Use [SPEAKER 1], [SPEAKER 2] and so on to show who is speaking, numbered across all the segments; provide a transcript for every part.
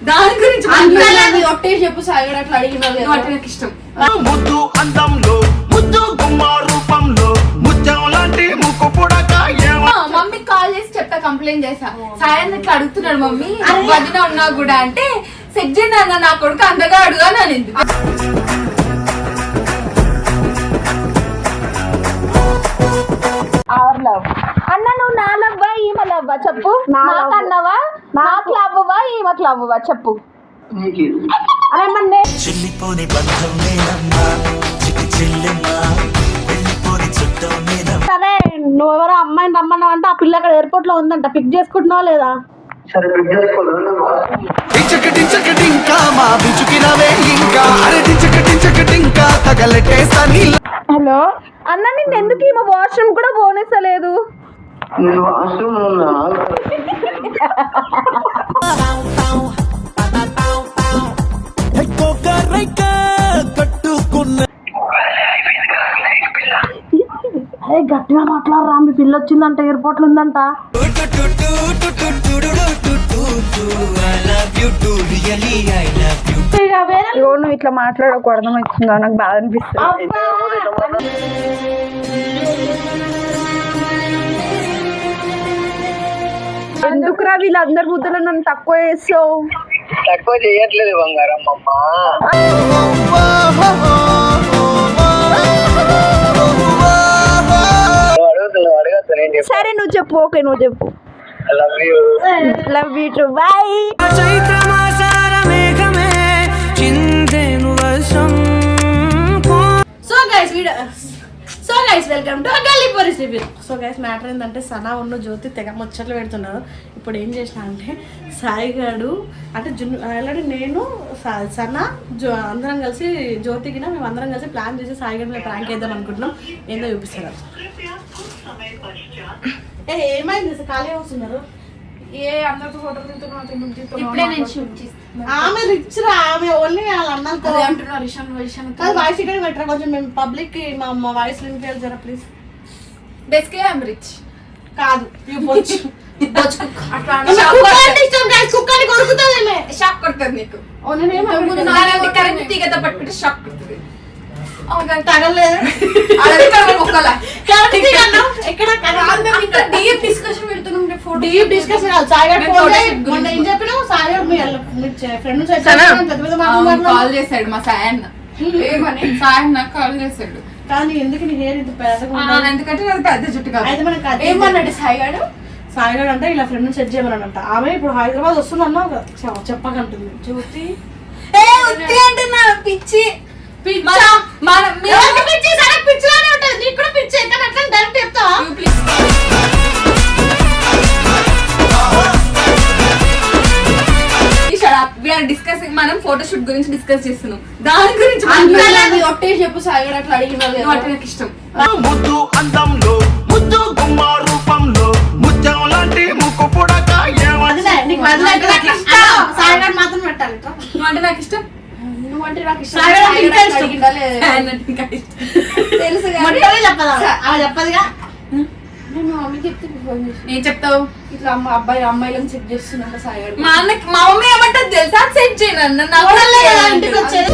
[SPEAKER 1] దాని గురించి
[SPEAKER 2] ఒట్టేసి చెప్పు సాగడ అట్లా అడిగినా
[SPEAKER 1] నాకు ఇష్టం
[SPEAKER 3] ముద్దు అందంలో ముద్దు గుమ్మ రూపంలో ముత్యం లాంటి ముక్కు పుడక
[SPEAKER 1] మమ్మీకి కాల్ చేసి చెప్పా కంప్లైంట్ చేసా. సాయం ఇట్లా అడుగుతున్నాడు మమ్మీ వదిన ఉన్నా కూడా అంటే సెట్ చేయండి అన్న నా కొడుకు అందగాడు అని అనింది. అవర్ లవ్ నువ్వు నా లవ్వా ఈమె లవ్వా. చెప్పు. నాకు అన్నవా నాకు. లవ్వా ఈమెకు లవ్వా చెప్పు. అరే మన్నే
[SPEAKER 4] చిల్లిపోని బంధం నేనమ్మా చిటి చెల్లెమ్మా. వెళ్ళిపోని చుట్టం నేనమ్మా
[SPEAKER 5] సరే నువ్వు ఎవరో అమ్మాయిని రమ్మన్నావు అంటే ఆ పిల్ల అక్కడ ఎయిర్పోర్ట్లో ఉందంట. పిక్ చేసుకుంటున్నావా లేదా?
[SPEAKER 3] టించకటించకటింకా మా బిచుకినవే ఇంకా. అరే టించకటించకటింకా తగలెట్టేస్తా నీళ్ళ
[SPEAKER 1] హలో? అన్న నిన్ను ఎందుకు ఈమె వాష్రూమ్ కూడా
[SPEAKER 5] అరే గట్టిగా మాట్లాడరా మీ పిల్ల వచ్చిందంట ఎయిర్పోర్ట్లో ఉందంట.
[SPEAKER 1] ఇగో నువ్వు ఇట్లా మాట్లాడకు అర్థమవుతుందా నాకు బాధ అనిపిస్తుంది. ఎందుకురా వీళ్ళందరి ముద్దలు నన్ను తక్కువ చేస్తావు
[SPEAKER 6] తక్కువ చేయట్లేదు బంగారం అమ్మ. నువ్వు అడుగుతున్నావు అడగద్దు నేను చెప్పు.
[SPEAKER 1] సరే నువ్వు చెప్పు. ఓకే నువ్వు చెప్పు.
[SPEAKER 6] Love you
[SPEAKER 1] love you too bye
[SPEAKER 5] so guys video so guys welcome to గల్లీ police review so guys matter ఏంటంటే సనా ఉన్న జ్యోతి తెగ ముచ్చట్లు పెడుతున్నారు. ఇప్పుడు ఏం చేసిన అంటే సాయి గారు అంటే జున్ను ఆల్రెడీ నేను సనా జో అందరం కలిసి జ్యోతికిన మేము అందరం కలిసి ప్లాన్ చేసి సాయి గారిని ప్రాంక్ వేద్దాం అనుకుంటున్నాం. ఏందో చూపిస్తారు? ఏమైంది? ఖాళీ వస్తున్నారు ఏ అందరితో ఫోటో
[SPEAKER 1] చేస్తాను
[SPEAKER 5] ఆమె రిచ్ రా ఆమె ఓన్లీ వాళ్ళ అన్నలతో
[SPEAKER 1] అదే అంటున్నారు ఇషాన్ ఇషాన్
[SPEAKER 5] కాదు వాయిస్ ఇక్కడ పెట్టరా? కొంచెం మేము పబ్లిక్కి మా మా వాయిస్ వినిపించాలి జరా ప్లీజ్
[SPEAKER 1] బెస్కే ఐమ్ రిచ్
[SPEAKER 5] కాదు you బొచ్చు.
[SPEAKER 1] షాక్ కొడుతుంది నీకు కరెంట్ తీగతో పట్టుకుంటే షాక్ కొడుతుంది.
[SPEAKER 5] తగలలేదు. ఎక్కడ కరెంట్?
[SPEAKER 1] డిస్కషన్ పెడుతున్నాం
[SPEAKER 5] Deep discussion కాదు. సాయి గారు
[SPEAKER 1] మేము
[SPEAKER 5] phone
[SPEAKER 1] photo
[SPEAKER 5] చేసి
[SPEAKER 1] shoot
[SPEAKER 5] మొన్న ఏం
[SPEAKER 1] గురించి.
[SPEAKER 5] చెప్పినావు? సాయి గారు మీ అల్ల- మీ చె- friend నుంచి వచ్చారు. పెద్ద పెద్ద
[SPEAKER 1] కాల్. చేశాడు మా సాయన్న ఏమని సాయన్న కాల్ చేశాడు
[SPEAKER 5] కానీ ఎందుకు నీ ఇంత?
[SPEAKER 1] ఎందుకంటే నాకు పెద్ద జుట్టు కాదు
[SPEAKER 5] అయితే మనకి అది-
[SPEAKER 1] ఏమన్నాడు సాయిగాడు
[SPEAKER 5] సాయి గారు అంటే ఇలా ఫ్రెండ్ సెట్ చేయమన్నాడంట ఆమె ఇప్పుడు హైదరాబాద్ వస్తుంది అన్నావు చెప్పకంటుంది జ్యోతి
[SPEAKER 1] ఏ ఉత్తి అంటున్నా పిచ్చి మన మన
[SPEAKER 5] ఎవరికి పిచ్చి? సరే పిచ్చిలానే ఉంటుంది. నీకు కూడా పిచ్చి. కానీ అట్లా direct చెప్తావా?
[SPEAKER 1] డిస్కసింగ్ మనం ఫోటోషూట్ గురించి డిస్కస్ చేస్తున్నాం దాని గురించి
[SPEAKER 2] అంతేలేదు ఒట్టేసి చెప్పు సాగడ అట్లా అడిగినా
[SPEAKER 1] నువ్వు అంటే నాకు ఇష్టం
[SPEAKER 3] ముద్దు అందంలో ముద్దు గుమ్మ రూపంలో ముత్యం లాంటి ముక్కు పుడక ఏమ
[SPEAKER 5] వదిలే, నీకు వదిలే అంటే నాకు ఇష్టం. సాయి గారు మాత్రం పెట్టాలి ఇట్లా.
[SPEAKER 1] నువ్వు అంటే నాకు ఇష్టం?
[SPEAKER 2] నువ్వు అంటే నాకు ఇష్టం.
[SPEAKER 5] సాగడ
[SPEAKER 2] సాగడ
[SPEAKER 5] ఇంకా
[SPEAKER 2] అట్లా
[SPEAKER 5] ఇష్టం.
[SPEAKER 2] అడిగిందా లేదా?
[SPEAKER 1] ఆయన అంటే ఇంకా ఇష్టం.
[SPEAKER 2] తెలుసు
[SPEAKER 5] చెప్పదా చెప్పదుగా?
[SPEAKER 2] నేను మమ్మీ చెప్తే ఫోన్ చేసి
[SPEAKER 1] ఏం చెప్తావు?
[SPEAKER 2] ఇట్లా అమ్మ అబ్బాయి అమ్మాయిలను చెక్ చేస్తున్నా సాగడ
[SPEAKER 1] మా అన్నకి మా మమ్మీ ఏమంటది తెలుసా? సెట్ చేయను
[SPEAKER 5] ఇంటికి వచ్చేది.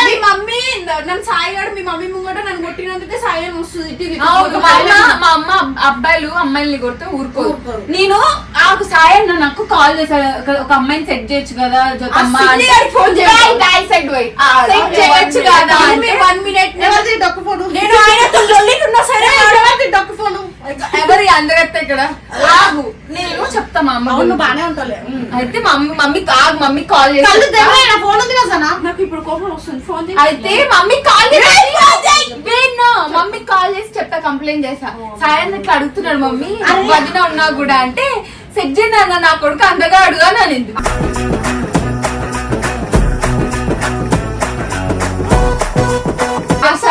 [SPEAKER 2] మీ మమ్మీ నన్ను సాయిగాడు మీ మమ్మీ ముంగట కొట్టినందుకే సాయి వస్తుంది
[SPEAKER 1] మా అమ్మ మా అమ్మ అబ్బాయిలు అమ్మాయిల్ని కొడితే ఊరుకోరు. నేను ఆకు సాయి నాకు కాల్ చేశాడు. ఒక- ఒక అమ్మాయిని సెట్ చేయొచ్చు కదా సెట్ చేయొచ్చు కదా అంటే.
[SPEAKER 2] One minute
[SPEAKER 5] phone?
[SPEAKER 2] నేను లొల్లికున్నా సరే
[SPEAKER 5] డొక్కు ఫోను?
[SPEAKER 1] ఎవరి అందగత్తే ఇక్కడ? ఆగు. నేను చెప్తా మా అమ్మ గురించి.
[SPEAKER 5] బానే ఉంటాలే.
[SPEAKER 1] అయితే మా మమ్మీ మమ్మీ ఆగు మమ్మీ కాల్ చేసి
[SPEAKER 5] ఫోన్ ఉంది కదా
[SPEAKER 2] నాకు ఇప్పుడు కోపం వస్తుంది. ఫోన్
[SPEAKER 1] అయితే మమ్మీ కాల్ చేసి మమ్మీ కాల్ చేసి చెప్పా కంప్లైంట్ చేసా సాయం ఇట్లా అడుగుతున్నాడు మమ్మీ వదిన ఉన్నా కూడా అంటే సెట్ చేయండి అన్న నా కొడుకు అందగాడు అని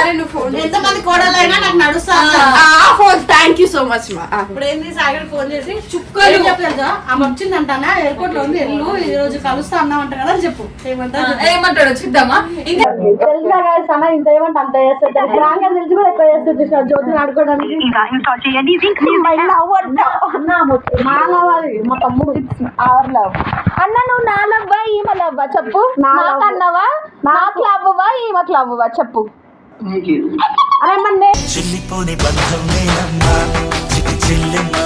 [SPEAKER 2] సరే నువ్వు ఫోన్
[SPEAKER 5] ఎంతమంది కోడలైనా నాకు నడుస్తా
[SPEAKER 2] phone. Thank you so much మా.
[SPEAKER 5] ఇప్పుడు ఏంది సాగర్ ఫోన్ చేసి చుక్కలు. చెప్పలేదు ఆమె వచ్చిందంటానా? ఎయిర్పోర్ట్లో ఉంది ఎల్లు ఈ రోజు కలుస్తా అన్నామంట కదా అని చెప్పు. ఏమంటా
[SPEAKER 7] ఏమంటాడు? చూద్దామా ఇంకా
[SPEAKER 5] అన్న ఇంత ఏమంటే అంత అని తెలిసి కూడా ఎక్కువ చేస్తుంది జ్యోతిని ఆడుకోవడానికి. మా love అది, మా తమ్ముడు.
[SPEAKER 7] అవర్ లవ్ అన్న నువ్వు నా లవ్వా? ఈమె లవ్వా? చెప్పు. నాకు అన్నవా నాకు లవ్వా ఈమెకు లవ్వా చెప్పు.
[SPEAKER 5] అరే మన్నే
[SPEAKER 4] చెల్లిపోని బంధం నేనమ్మా చిటి చెల్లెమ్మా.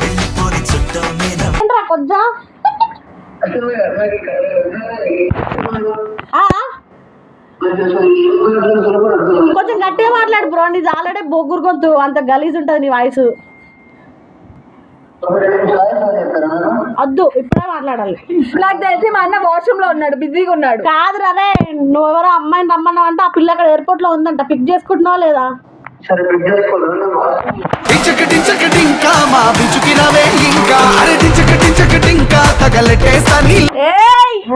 [SPEAKER 4] వెళ్ళిపోని చుట్టం నేనమ్మా.
[SPEAKER 5] ఏంట్రా కొంచెం ఆ? కొంచెం గట్టిగా మాట్లాడు బ్రో నీది ఆల్రెడీ బొగ్గురు గొంతు అంత గలీజ్ ఉంటది నీ వాయిస్. వద్దు ఇప్పుడే మాట్లాడాలి.
[SPEAKER 7] నాకు తెలిసి మా అన్న వాష్రూమ్లో ఉన్నాడు బిజీగా ఉన్నాడు.
[SPEAKER 5] కాదు రే నువ్వెవరో అమ్మాయిని రమ్మన్నావు అంటే ఆ పిల్ల అక్కడ ఎయిర్పోర్ట్లో ఉందంట. పిక్ చేసుకుంటున్నావా లేదా?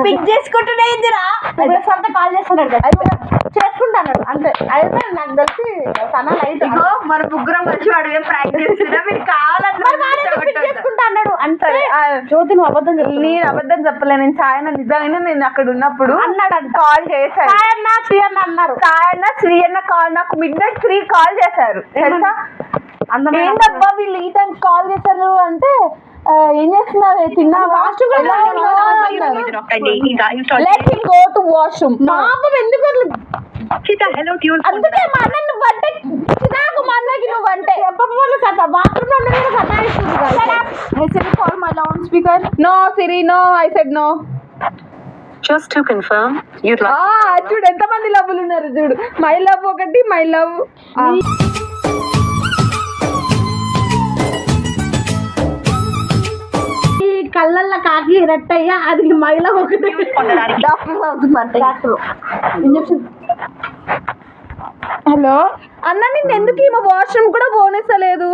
[SPEAKER 5] పిక్ చేసుకుంటున్నా కాల్ చేస్తున్నాడు కదా. చేసుకుంటాను. అంతే. అయితే నాకు తెలిసి తన లైట్
[SPEAKER 7] మన ముగ్గురం కలిసి వాడు ఏం ప్రాక్టీస్ చేస్తున్నా మీరు కావాలని
[SPEAKER 5] చేసుకుంటా అన్నాడు అంతే జ్యోతి నువ్వు అబద్ధం
[SPEAKER 7] నేను అబద్ధం చెప్పలే నేను సాయన నిజంగానే నేను అక్కడ ఉన్నప్పుడు
[SPEAKER 5] అన్నాడు
[SPEAKER 7] కాల్ చేశారు
[SPEAKER 5] సాయి అన్న శ్రీ అన్న అన్నారు.
[SPEAKER 7] సాయన్న శ్రీ అన్న కాల్ నాకు మిడ్ నైట్ త్రీ కాల్ చేశారు. తెలుసా?
[SPEAKER 5] అందమైన
[SPEAKER 7] ఏంటబ్బా వీళ్ళు ఈ టైం కాల్ చేశారు అంటే ఏం చేస్తున్నారు? తిన్నావా? Let him go to washroom
[SPEAKER 5] పాపం ఎందుకు అట్లా
[SPEAKER 7] అందుకే మా అన్న నువ్వు అంటే నాకు మా అన్నకి నువ్వు అంటే
[SPEAKER 5] చెప్పకపోతే సత బాత్రూమ్లో ఉండగా సతాయిస్తుంది కదా.
[SPEAKER 7] Siri call my loud speaker no Siri no I said no
[SPEAKER 8] Just to confirm, you'd like
[SPEAKER 7] ఆ చూడు ఎంత మంది లవ్లు ఉన్నారు చూడు. మై లవ్ ఒకటి మై లవ్
[SPEAKER 5] కళ్ళల్లో కాకి రెట్టయ్యా అది మహిళ ఒకటి.
[SPEAKER 7] డాక్టర్ అవుతుందంట
[SPEAKER 5] డాక్టర్ ఇంజక్షన్
[SPEAKER 7] హలో. అన్న నిన్ను ఎందుకు ఈమె వాష్రూమ్ కూడా పోనిస్తలేదు.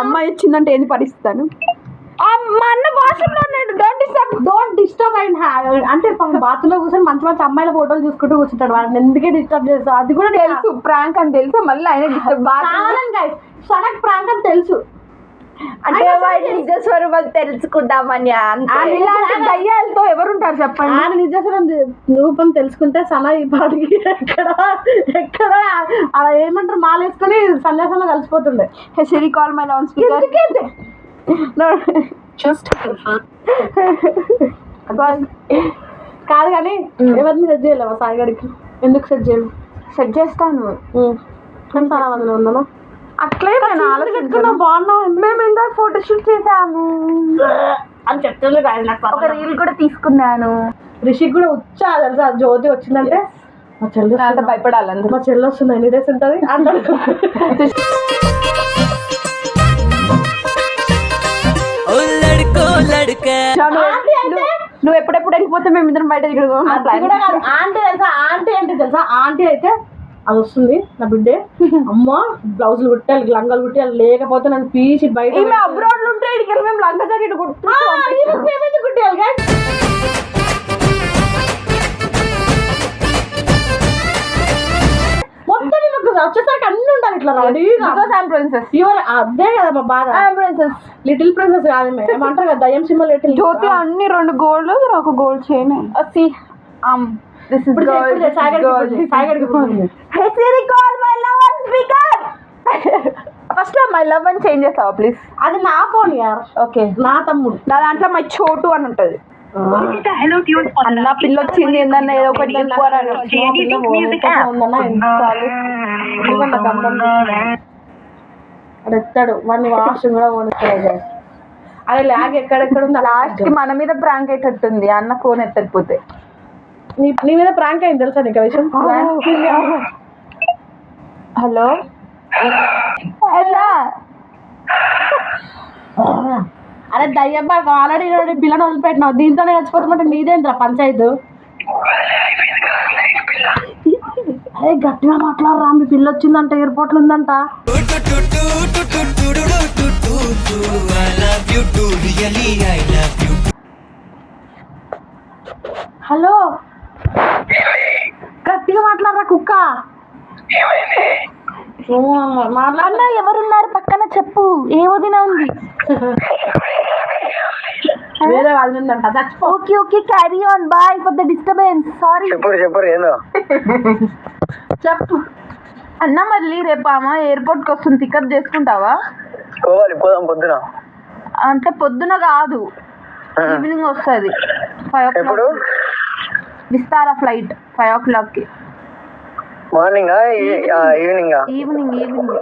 [SPEAKER 7] అమ్మాయి వచ్చిందంటే ఏంది పరిస్థితాను మా అన్న వాష్రూమ్లో ఉన్నాడు డోంట్ డిస్టర్బ్
[SPEAKER 5] అండ్ అంటే బాత్రూమ్లో కూర్చొని మంచి మంచి అమ్మాయిల ఫోటోలు చూసుకుంటూ కూర్చుంటాడు వాడిని ఎందుకే డిస్టర్బ్ చేస్తావు అది కూడా
[SPEAKER 7] తెలుసు ప్రాంక్ అని తెలుసు మళ్ళీ ఆయన డిస్టర్బ్
[SPEAKER 5] సడక్ ప్రాంక్ అని తెలుసు.
[SPEAKER 7] అంటే వాడి నిజ స్వరూపం తెలుసుకుందామని ఇలాంటి దయ్యాలతో ఎవరుంటారు చెప్పండి?
[SPEAKER 5] ఆయన నిజస్వరం రూపం తెలుసుకుంటే సన ఈ పాటికి ఎక్కడ ఎక్కడ అలా ఏమంటారు మాలేసుకొని సన్యాసంలో కలిసిపోతుండే.
[SPEAKER 7] Siri call my loud speaker
[SPEAKER 8] confirm.
[SPEAKER 5] కాదు కానీ ఎవరిని సెట్ చేయలేవా సాయిగడికి ఎందుకు సెట్ చేయలేవు?
[SPEAKER 7] సెట్ చేస్తాను
[SPEAKER 5] ఫ్రెండ్స్ అలా అందులో ఉందా
[SPEAKER 7] అట్లే నేను ఆలోచించుకున్నా
[SPEAKER 5] బాగున్నావు
[SPEAKER 7] మేము ఇందాక ఫోటో షూట్ చేసాము.
[SPEAKER 5] అని చెప్తుంది
[SPEAKER 7] ఒక రీల్ కూడా తీసుకున్నాను.
[SPEAKER 5] రిషిక్ కూడా వచ్చా తెలుసా? జ్యోతి వచ్చిందంటే మా చెల్లి
[SPEAKER 7] అంత
[SPEAKER 5] వస్తుంది.
[SPEAKER 7] భయపడాలి అందరూ
[SPEAKER 5] మా చెల్లి వస్తుంది? ఎన్ని డేస్ ఉంటుంది? అంటాడు. అంటే
[SPEAKER 7] నువ్వు ఎప్పుడెప్పుడు వెళ్ళిపోతే మేము ఇద్దరం బయట తిరుగుదాం
[SPEAKER 5] అది కూడా కాదు. ఆంటీ తెలుసా? ఆంటీ అంటే తెలుసా? ఆంటీ అయితే అది వస్తుంది నా బిడ్డే అమ్మ బ్లౌజులు కుట్టాలి లంగాలు కుట్టాలి లేకపోతే నన్ను పీసి బయట
[SPEAKER 7] అబ్రాడ్ ఉంటే ఇక్కడికి మేము లంగా జాకెట్ కుట్టు
[SPEAKER 5] కుట్టాలి మొత్తం వచ్చేసరికి అన్ని ఉండాలి ఇట్లా రెడీగా
[SPEAKER 7] ప్రిన్సెస్
[SPEAKER 5] ప్యూర్ అదే కదా మా బాధ.
[SPEAKER 7] ప్రిన్సెస్
[SPEAKER 5] లిటిల్ ప్రిన్సెస్ కాదు మే. ఏమంటారు కదా దయ్యం సినిమా లిటిల్
[SPEAKER 7] జ్యోతి అన్ని రెండు గోల్డ్ ఒక gold chain C um this is gold. Hey Siri, call my speaker. First my love అని చేంజ్ చేస్తావా ప్లీజ్
[SPEAKER 5] అది నా ఫోన్ యార్
[SPEAKER 7] ఓకే
[SPEAKER 5] నా తమ్ముడు.
[SPEAKER 7] నా దాంట్లో మై చోటు అని ఉంటది. అన్న పిల్ల వచ్చింది ఏందన్న ఏదో ఒకటి చెప్పు అని అన్నాడు.
[SPEAKER 5] మా పిల్ల ఓ ఉందన్న ఎంత ఆలోచన. ఎందుకంటే గంధం వాడు ఎత్తాడు వాడిని వాష్రూమ్ కూడా పోనిస్తాడు అదే లాగ్ ఎక్కడెక్కడ ఉంది.
[SPEAKER 7] లాస్ట్కి మన మీద ప్రాంక్ అయ్యేటట్టుంది. అన్న ఫోన్ ఎత్తకపోతే.
[SPEAKER 5] నీ నీ మీద ప్రాంక్ అయింది తెలుసా నీకు విషయం?
[SPEAKER 7] హలో ఎలా
[SPEAKER 5] అరే దయ్యబ్బా ఆల్రెడీ పిల్లని వదిలిపెట్టినావు. దీంతోనే చచ్చిపోతామంటే నీదేంద్రా పంచాయతీ? అరే గట్టిగా మాట్లాడరా మీ పిల్ల వచ్చిందంట ఎయిర్పోర్ట్ ఉందంట. హలో? గట్టిగా మాట్లాడరా కుక్క. మాట్లాడినా ఎవరున్నారు? పక్కన చెప్పు. ఏ వదిన ఉంది? వేరే వాళ్ళు ఉందంట okay okay carry on bye for the disturbance sorry
[SPEAKER 6] చెప్పరు చెప్పరు ఏందో?
[SPEAKER 5] చెప్పు.
[SPEAKER 7] అన్న మళ్ళీ రేపు అమ్మ ఎయిర్పోర్ట్కి వస్తుంది. పికప్ చేసుకుంటావా?
[SPEAKER 6] పోవాలి పోదాం పొద్దున.
[SPEAKER 7] అంటే పొద్దున కాదు. ఈవినింగ్ వస్తుంది. Five o'clock Vistara flight five ఓ క్లాక్కి.
[SPEAKER 6] మార్నింగ్? ఈవినింగ్?
[SPEAKER 7] Evening evening.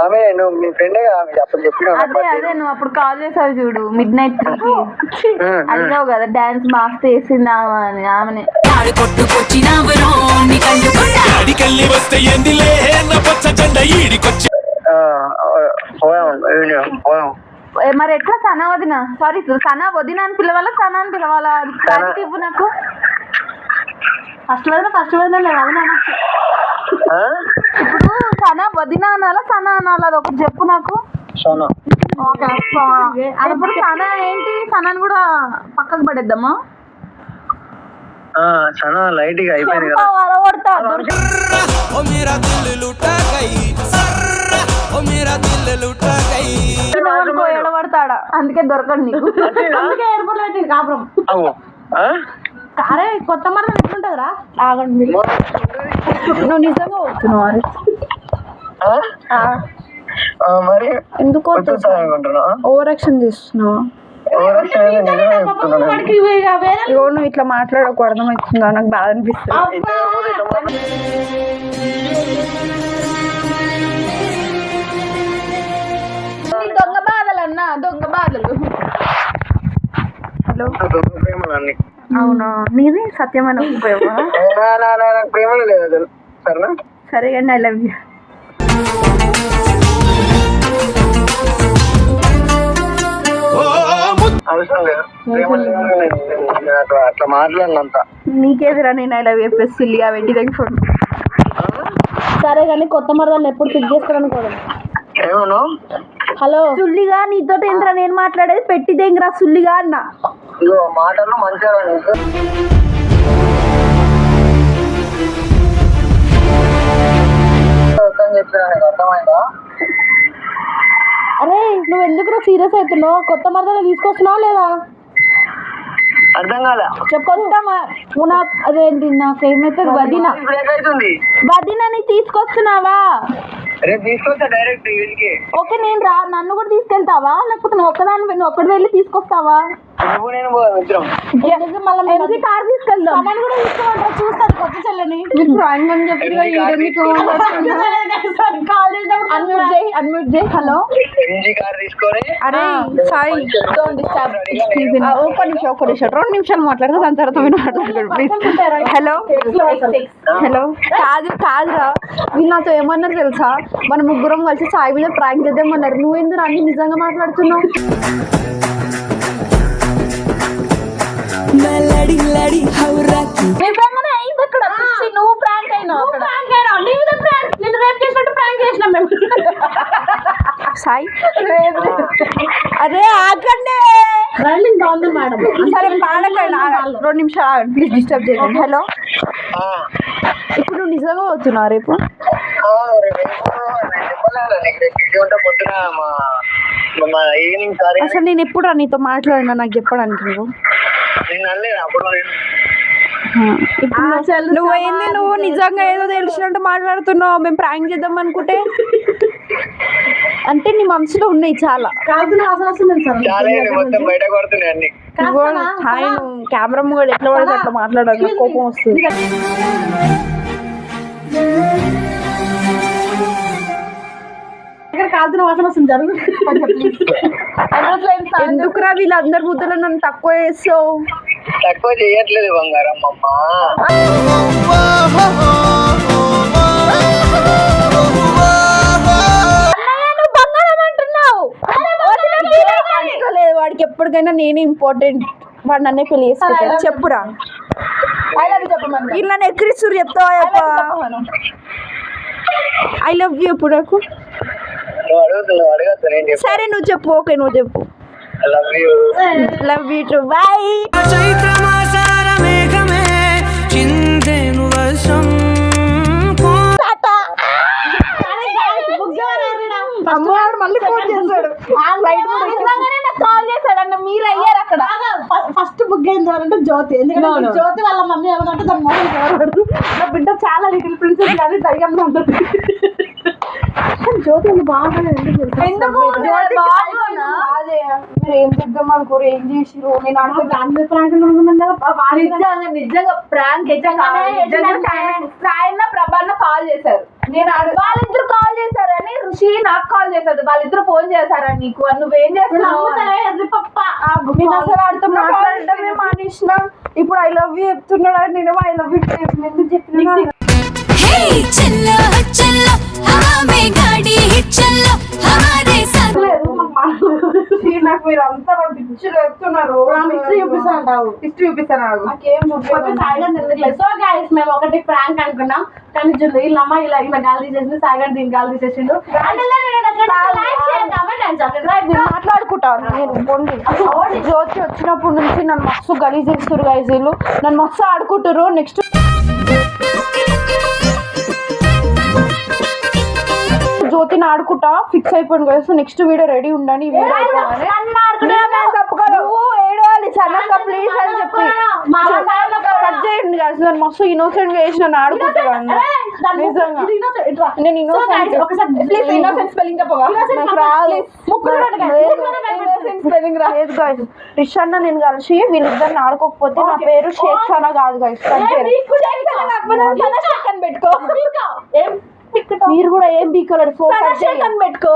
[SPEAKER 6] ఆమె నువ్వు మీ ఫ్రెండే అప్పుడు చెప్పిన
[SPEAKER 7] అదే అదే నువ్వు అప్పుడు కాల్ చేసావు చూడు మిడ్ నైట్ త్రీకి కదా డాన్స్ మాస్టర్ వేసిందామా అని ఆమెనే. మరి ఎట్లా సనా వదిన సారీ సనా వదిన అని పిలవాలా సనా అని పిలవాలా? అది క్లారిటీ ఇవ్వు నాకు.
[SPEAKER 5] ఫస్ట్ వదిన ఫస్ట్ వదిన లేదు అది?
[SPEAKER 7] ఇప్పుడు సనా వదిన అనాలా సనా అనాలా? అది ఒకటి చెప్పు నాకు.
[SPEAKER 6] సోనా.
[SPEAKER 7] ఓకే అప్పుడు సనా ఏంటి? సనాని కూడా పక్కకు పడేద్దామా?
[SPEAKER 6] ఆ, చాలా లైట్గా అయిపోయింది కదా.
[SPEAKER 7] వరవడతా
[SPEAKER 3] ఓ మీరా దిల్ లూటా గై సర్రా ఓ మీరా దిల్ లూటా గై
[SPEAKER 7] ఎడబడతాడా అందుకే దొరకడు నీకు.
[SPEAKER 5] అందుకే ఎయిర్పోర్ట్ కాపురం? అరే కొత్త మరణం ఎట్లుంటదిరా?
[SPEAKER 7] ఆగండి. నువ్వు నిజంగా వస్తున్నావు అరే.
[SPEAKER 6] మరి
[SPEAKER 7] ఎందుకు ఓవర్ యాక్షన్ చేస్తున్నావు? ఇగో నువ్వు ఇట్లా మాట్లాడకు అర్థమవుతుందా? నాకు బాధ అనిపిస్తుంది. దొంగ బాధలు. అన్న దొంగ బాధలు హలో అవునా? నీది సత్యమైన ఉపయోగం
[SPEAKER 6] ప్రేమలు లేదు సరేనా?
[SPEAKER 7] సరే అండి ఐ లవ్ యూ.
[SPEAKER 6] అవసరం లేదు. అట్లా మాట్లాడినంత.
[SPEAKER 7] నీకేదిరా నేను ఐ లవ్ యూ ప్లస్ సిల్లిగా వెంటి దగ్గర ఫోన్.
[SPEAKER 5] సరే కానీ కొత్త మరణాలు ఎప్పుడు పిక్
[SPEAKER 6] ఏమను?
[SPEAKER 5] హలో?
[SPEAKER 7] సుల్లిగా నీతో ఏంద్రా నేను మాట్లాడేది? పెట్టిదేంగ్రా సుల్లిగా అన్న.
[SPEAKER 6] ఇగో మాటలు మంచిగా చెప్పిన అర్థమైందా?
[SPEAKER 5] అరే నువ్వు ఎందుకు సీరియస్ అవుతున్నావు? కొత్త మరణాలు తీసుకొస్తున్నావు లేదా?
[SPEAKER 6] అర్థం కాలే.
[SPEAKER 7] చెప్తామా నాకు అదేంటి నాకేమైతుంది వదిన. వదినని తీసుకొస్తున్నావా?
[SPEAKER 6] రేపు తీసుకొస్తా డైరెక్ట్ వీళ్ళకి
[SPEAKER 7] ఓకే నేను రా నన్ను కూడా తీసుకెళ్తావా? లేకపోతే నువ్వు ఒక్కదాని నువ్వు ఒక్కడి వెళ్ళి తీసుకొస్తావా?
[SPEAKER 6] నువ్వు నేను పోదాం ఇద్దరం.
[SPEAKER 7] ఎంజీ కార్ తీసుకెళ్దాం.
[SPEAKER 5] సామాన్ కూడా తీసుకోమంటారా? చూస్తాను కొత్త చెల్లని.
[SPEAKER 7] మీరు డ్రాయింగ్ అని చెప్పి
[SPEAKER 6] ఎంజీ కార్
[SPEAKER 5] కాల్ చేసినప్పుడు
[SPEAKER 7] అన్మ్యూట్ చేయి అన్మ్యూట్ చేయి. హలో?
[SPEAKER 6] ఇంజి కార్ తీసుకొని
[SPEAKER 7] అరే సాయి డోంట్ డిస్టర్బ్ ఒక్క నిమిషం ఒక్క నిమిషం. రెండు నిమిషాలు మాట్లాడితే దాని తర్వాత మీరు మాట్లాడుకోండి ప్లీజ్ హలో? హలో? కాదు కాదురా. వీళ్ళు నాతో ఏమన్నారు తెలుసా? మన ముగ్గురం కలిసి సాయి మీద ప్రాంక్ చేద్దామన్నారు. నువ్వు ఎందుకు అన్ని నిజంగా మాట్లాడుతున్నావు? నిజంగానే అయింది అక్కడ పిచ్చి, నువ్వు ప్రాంక్ అయినావు అక్కడ.
[SPEAKER 5] ప్రాంక్ అయినా నీ మీద ప్రాంక్ నిన్ను రేపు చేసినట్టు ప్రాంక్ చేసినాం మేము.
[SPEAKER 7] సాయి? అరే ఆగండి.
[SPEAKER 5] బాగుంది మేడం.
[SPEAKER 7] సరే పాడకండి. రెండు నిమిషాలు ప్లీజ్ డిస్టర్బ్ చేయకండి. హలో
[SPEAKER 6] ఆ,
[SPEAKER 7] ఇప్పుడు నువ్వు నిజంగా పోతున్నావు రేపు? అసలు నేను ఎప్పుడు నీతో మాట్లాడినా నాకు చెప్పడానికి నువ్వు? నువ్వు- నువ్వు ఏంది నువ్వు నిజంగా ఏదో తెలిసినట్టు మాట్లాడుతున్నావు మేము ప్రాంక్ చేద్దాం అనుకుంటే? అంటే నీ మనసులో ఉన్నాయి చాలా. హాయ్ నువ్వు కెమెరా ముంగడు ఎట్లా పడితే అట్లా మాట్లాడాలి కోపం వస్తుంది.
[SPEAKER 5] ఇక్కడ కాల్సిన వాసన వస్తుంది జరుగు.
[SPEAKER 7] ఎందుకురా వీళ్ళందరి ముద్దలు నన్ను తక్కువ చేస్తావు?
[SPEAKER 6] తక్కువ చేయట్లేదు బంగారం అమ్మ.
[SPEAKER 7] వాడికి ఎప్పటికైనా నేనే ఇంపార్టెంట్ వాడు నన్నే పెళ్ళి చేసుకుంటాడు. చెప్పురా.
[SPEAKER 2] ఐ లవ్ యూ చెప్పమని
[SPEAKER 7] ఇలా ఎక్కిరిస్తురు చెప్తావా ఐ లవ్ యూ ఎప్పుడు నాకు? సరే నువ్వు చెప్పు. ఓకే నువ్వు చెప్పు.
[SPEAKER 6] Love you
[SPEAKER 7] love you too bye
[SPEAKER 9] వర్షం
[SPEAKER 5] మళ్ళీ ఫోన్
[SPEAKER 2] కాల్ చేశాడన్న మీరు అయ్యారు అక్కడ.
[SPEAKER 5] ఫస్ట్ బుక్ అయింది ఎవరంటే జ్యోతి. ఎందుకంటే జ్యోతి వాళ్ళ మమ్మీ దాని మొహం చూడకూడదు నా బిడ్డ చాలా లిటిల్ ప్రిన్సెస్ కానీ దయ్యంలో ఉంటుంది. జ్యోతి బాగా ఎందుకు?
[SPEAKER 2] అదే మీరు ఏం చెప్దాం ఏం చేసిరు నేను
[SPEAKER 5] అందరి ప్రాంతంలో
[SPEAKER 2] నిజంగా నిజంగా కాల్ చేశారు నేను వాళ్ళిద్దరు కాల్ చేశారని ఋషి నాకు కాల్ చేశారు వాళ్ళిద్దరు ఫోన్ చేశారా నీకు? అని నువ్వేం చేస్తున్నావు?
[SPEAKER 7] మానేసినా ఇప్పుడు ఐ లవ్ యూ చెప్తున్నాడు. నేను ఐ లవ్ యూ ఎందుకు
[SPEAKER 10] చెప్తున్నా
[SPEAKER 7] నాకు మీరు అంతా పిచ్చులు చెప్తున్నారు
[SPEAKER 5] హిస్టరీ చూపిస్తాను
[SPEAKER 7] హిస్టరీ చూపిస్తాను. నాకు
[SPEAKER 2] నాకేం
[SPEAKER 5] సో గైస్ మేము ఒకటి ప్రాంక్ అనుకున్నాం. కానీ చూడండి వీళ్ళ అమ్మ ఇలా ఇలా గాలి తీసేసింది సాయిగన్ దీని గాలి తీసేసిండు.
[SPEAKER 7] నేను మాట్లాడుకుంటాను. నేను జ్యోతి వచ్చినప్పటి నుంచి నన్ను మస్తు గలీజ్ చేస్తారు గైజ్ వీళ్ళు. నన్ను మస్తు ఆడుకుంటారు నెక్స్ట్ జ్యోతిని ఆడుకుంటా ఫిక్స్ అయిపోయింది గైస్ నెక్స్ట్ వీడియో రెడీ ఉండండి ఈ వీడియో అయిపోగానే నువ్వు ఏడవాలి సన్నక్క ప్లీజ్ అని చెప్పి. కట్ చేయండి guys. నన్ను మస్తు ఇన్నోసెంట్గా వేసి నన్ను. నిజంగా. నేను. స్పెల్లింగ్ రాలేదు గాయస్ నేను కలిసి వీళ్ళిద్దరిని ఆడుకోకపోతే నా పేరు షేక్ సనా కాదు గాయస్
[SPEAKER 2] పెట్టుకో.
[SPEAKER 7] మీరు కూడా ఏం బీకలేరు ఫోన్
[SPEAKER 2] పెట్టుకో.